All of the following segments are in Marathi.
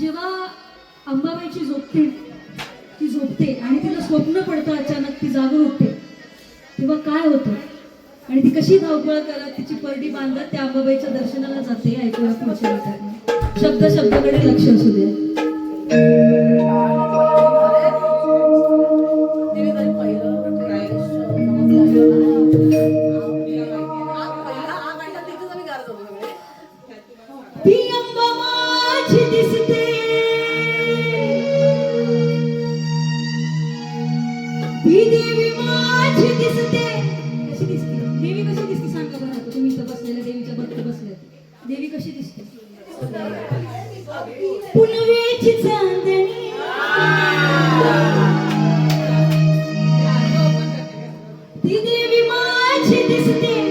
जेव्हा अंबाबाईची झोपते ती झोपते आणि तिला स्वप्न पडतं अचानक ती जागून उठते. तेव्हा काय होतं? आणि ती कशी धावपळ करत? तिची परडी बांधत त्या अंबाबाईच्या दर्शनाला जाते ऐकूया शब्द शब्दाकडे लक्ष असू दे Christine.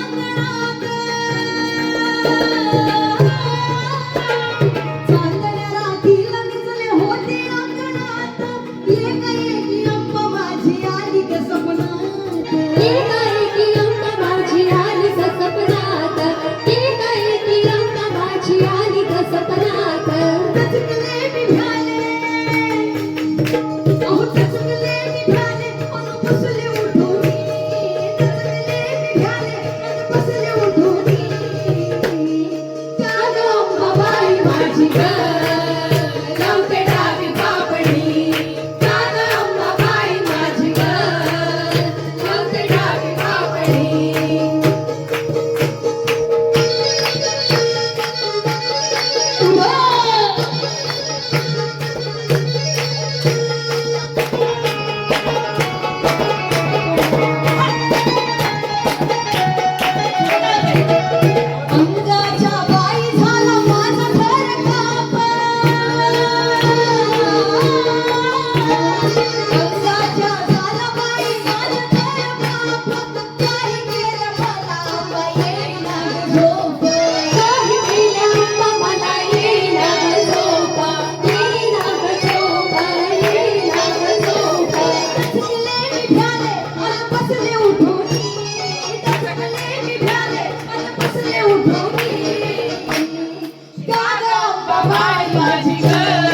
Thank you. papai, papai, papai, papai,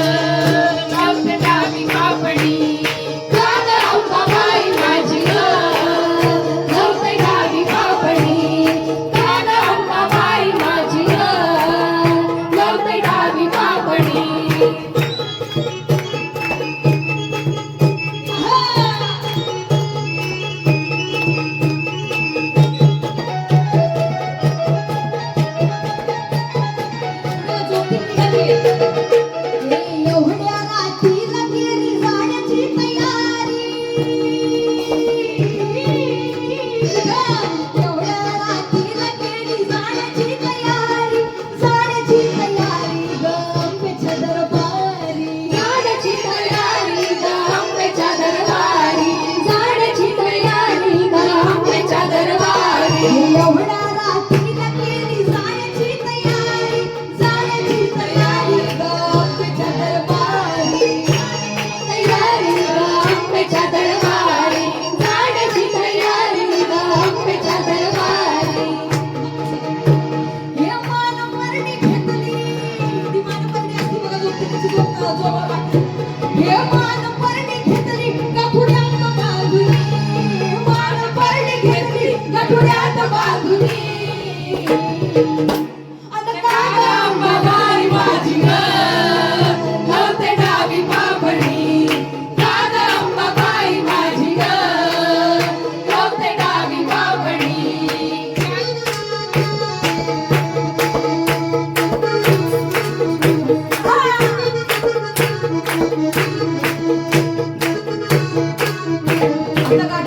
Hello, we're Thank you.